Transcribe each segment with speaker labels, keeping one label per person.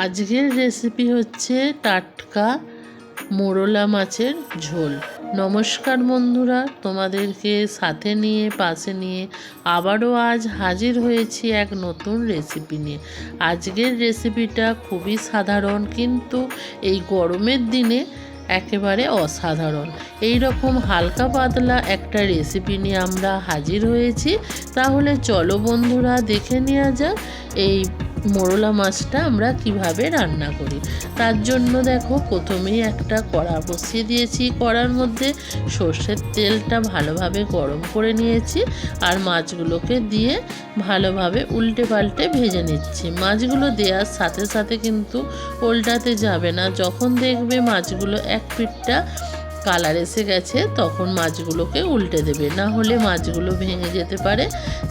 Speaker 1: আজকের রেসিপি হচ্ছে টাটকা মোরলা মাছের ঝোল। নমস্কার বন্ধুরা, তোমাদেরকে সাথে নিয়ে, পাশে নিয়ে আবারও আজ হাজির হয়েছি এক নতুন রেসিপি নিয়ে। আজকের রেসিপিটা খুবই সাধারণ, কিন্তু এই গরমের দিনে একেবারে অসাধারণ। এই রকম হালকা পাতলা একটা রেসিপি নিয়ে আমরা হাজির হয়েছি। তাহলে চলো বন্ধুরা, দেখে নেওয়া যাক এই মোরলা মাছটা আমরা কীভাবে রান্না করি? তার জন্য দেখো প্রথমেই একটা কড়া বসিয়ে দিয়েছি। কড়ার মধ্যে সর্ষের তেলটা ভালোভাবে গরম করে নিয়েছি আর মাছগুলোকে দিয়ে ভালোভাবে উল্টে পাল্টে ভেজে নিচ্ছি। মাছগুলো দেওয়ার সাথে সাথে কিন্তু উল্টাতে যাবে না। যখন দেখবে মাছগুলো এক পিঠটা কালার এসে গেছে, তখন মাছগুলোকে উল্টে দেবে। না হলে মাছগুলো ভেঙে যেতে পারে।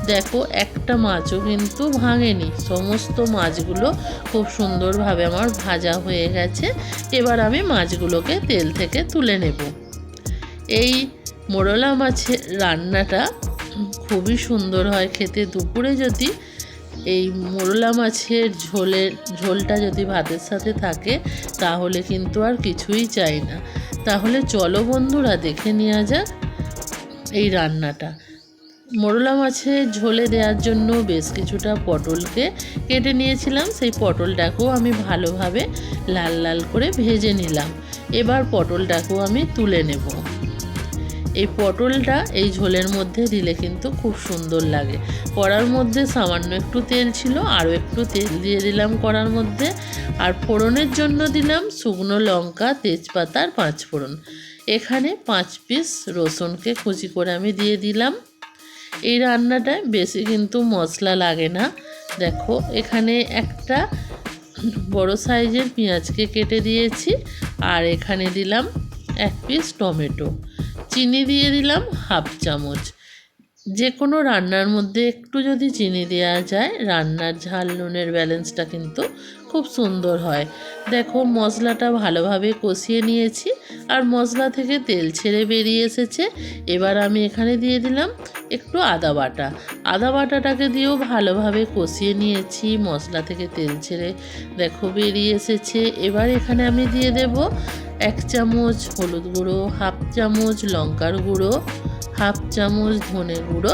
Speaker 1: দেখো, একটা মাছও কিন্তু ভাঙেনি। সমস্ত মাছগুলো খুব সুন্দরভাবে আমার ভাজা হয়ে গেছে। এবার আমি মাছগুলোকে তেল থেকে তুলে নেব। এই মোরলা মাছের রান্নাটা খুবই সুন্দর হয় খেতে। দুপুরে যদি এই মোরলা মাছের ঝোলের, ঝোলটা যদি ভাতের সাথে থাকে, তাহলে কিন্তু আর কিছুই চাই না। তাহলে চলো বন্ধুরা, দেখে নেওয়া যাক এই রান্নাটা। মোরলা মাছে ঝোলে দেওয়ার জন্য বেশ কিছুটা পটলকে কেটে নিয়েছিলাম। সেই পটলটাকেও আমি ভালোভাবে লাল লাল করে ভেজে নিলাম। এবার পটলটাকেও আমি তুলে নেব। এই পটলটা এই ঝোলের মধ্যে দিলে কিন্তু খুব সুন্দর লাগে। কড়ার মধ্যে সামান্য একটু তেল ছিল, আরও একটু তেল দিয়ে দিলাম কড়ার মধ্যে। আর ফোড়নের জন্য দিলাম শুকনো লঙ্কা তেজপাতার পাঁচ ফোড়ন। এখানে পাঁচ পিস রসুনকে কুচি করে আমি দিয়ে দিলাম। এই রান্নাটায় বেশি কিন্তু মশলা লাগে না। দেখো, এখানে একটা বড় সাইজের পেঁয়াজকে কেটে দিয়েছি। আর এখানে দিলাম এক পিস টমেটো। চিনি দিয়ে দিলাম হাফ চামচ। যে কোনো রান্নার মধ্যে একটু যদি চিনি দেওয়া যায়, রান্নার ঝাল নুনের ব্যালেন্সটা কিন্তু খুব সুন্দর হয়। দেখো, মশলাটা ভালোভাবে কষিয়ে নিয়েছি আর মশলা থেকে তেল ছেড়ে বেরিয়ে এসেছে। এবার আমি এখানে দিয়ে দিলাম একটু আদা বাটা। আদা বাটাটাকে দিয়েও ভালোভাবে কষিয়ে নিয়েছি, মশলা থেকে তেল ছেড়ে, দেখো বেরিয়ে এসেছে। এবার এখানে আমি দিয়ে দেব এক চামচ হলুদ গুঁড়ো, হাফ চামচ লঙ্কার গুঁড়ো, হাফ চামচ ধনে গুঁড়ো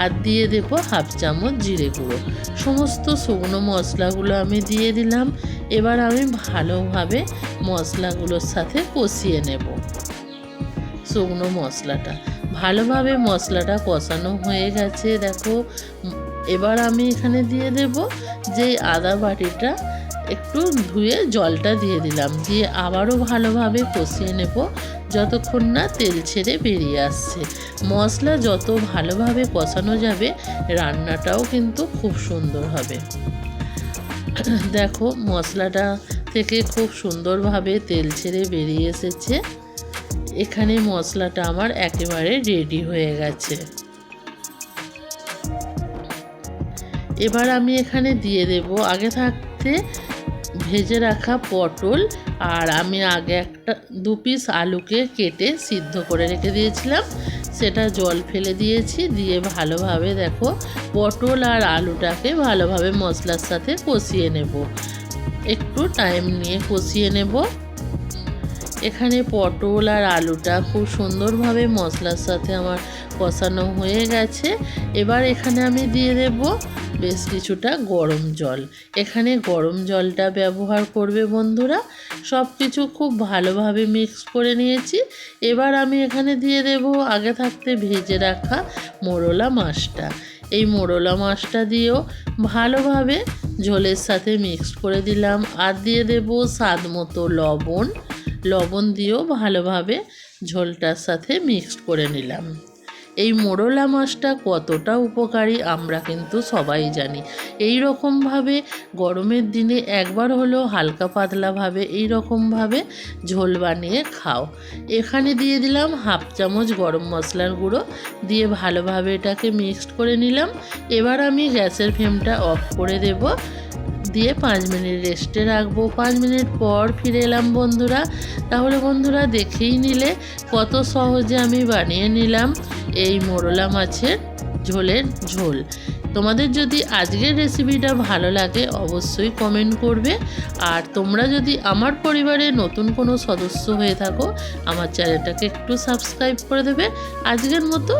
Speaker 1: আর দিয়ে দেবো হাফ চামচ জিরে গুঁড়ো। সমস্ত শুকনো মশলাগুলো আমি দিয়ে দিলাম। এবার আমি ভালোভাবে মশলাগুলোর সাথে কষিয়ে নেব শুকনো মশলাটা। ভালোভাবে মশলাটা কষানো হয়ে গেছে, দেখো। এবার আমি এখানে দিয়ে দেব যে আদা বাটিটা একটু ধুয়ে জলটা দিয়ে দিলাম, দিয়ে আবারও ভালোভাবে কষিয়ে নেব যতক্ষণ না তেল ছেড়ে বেরিয়ে আসছে। মশলা যত ভালোভাবে কষানো যাবে, রান্নাটাও কিন্তু খুব সুন্দর হবে। দেখো, মশলাটা থেকে খুব সুন্দরভাবে তেল ছেড়ে বেরিয়ে এসেছে। এখানে মশলাটা আমার একেবারে রেডি হয়ে গেছে। এবার আমি এখানে দিয়ে দেব, আগে থাকতে ভেজে রাখা পটল আর আমি আগে একটা দু পিস আলুকে কেটে সিদ্ধ করে রেখে দিয়েছিলাম। সেটা জল ফেলে দিয়েছি, দিয়ে ভালোভাবে দেখো পটল আর আলুটাকে ভালোভাবে মশলার সাথে কষিয়ে নেব। একটু টাইম নিয়ে কষিয়ে নেব। এখানে পটল আর আলুটা খুব সুন্দরভাবে মশলার সাথে আমার কষানো হয়ে গেছে। এবার এখানে আমি দিয়ে দেব বেশ কিছুটা গরম জল। এখানে গরম জলটা ব্যবহার করবে বন্ধুরা। সব কিছু খুব ভালোভাবে মিক্স করে নিয়েছি। এবার আমি এখানে দিয়ে দেব আগে থাকতে ভেজে রাখা মোরলা মাছটা। এই মোরলা মাছটা দিয়েও ভালোভাবে ঝোলের সাথে মিক্স করে দিলাম। আর দিয়ে দেব স্বাদ মতো লবণ। লবণ দিয়েও ভালোভাবে ঝোলটার সাথে মিক্সড করে নিলাম। এই মোরলা মাছটা কতটা উপকারী আমরা কিন্তু সবাই জানি। এই রকমভাবে গরমের দিনে একবার হলেও হালকা পাতলাভাবে এই রকমভাবে ঝোল বানিয়ে খাও। এখানে দিয়ে দিলাম হাফ চামচ গরম মশলার গুঁড়ো, দিয়ে ভালোভাবে এটাকে মিক্সড করে নিলাম। এবার আমি গ্যাসের ফ্লেমটা অফ করে দেব। দিয়ে পাঁচ মিনিট রেস্টে রাখব। পাঁচ মিনিট পর ফিরে এলাম বন্ধুরা। তাহলে বন্ধুরা দেখেই নিলে কত সহজে আমি বানিয়ে নিলাম এই মোরলা মাছের ঝোলের ঝোল। তোমাদের যদি আজকের রেসিপিটা ভালো লাগে অবশ্যই কমেন্ট করবে। আর তোমরা যদি আমার পরিবারে নতুন কোনো সদস্য হয়ে থাকো, আমার চ্যানেলটাকে একটু সাবস্ক্রাইব করে দেবে। আজকের মতো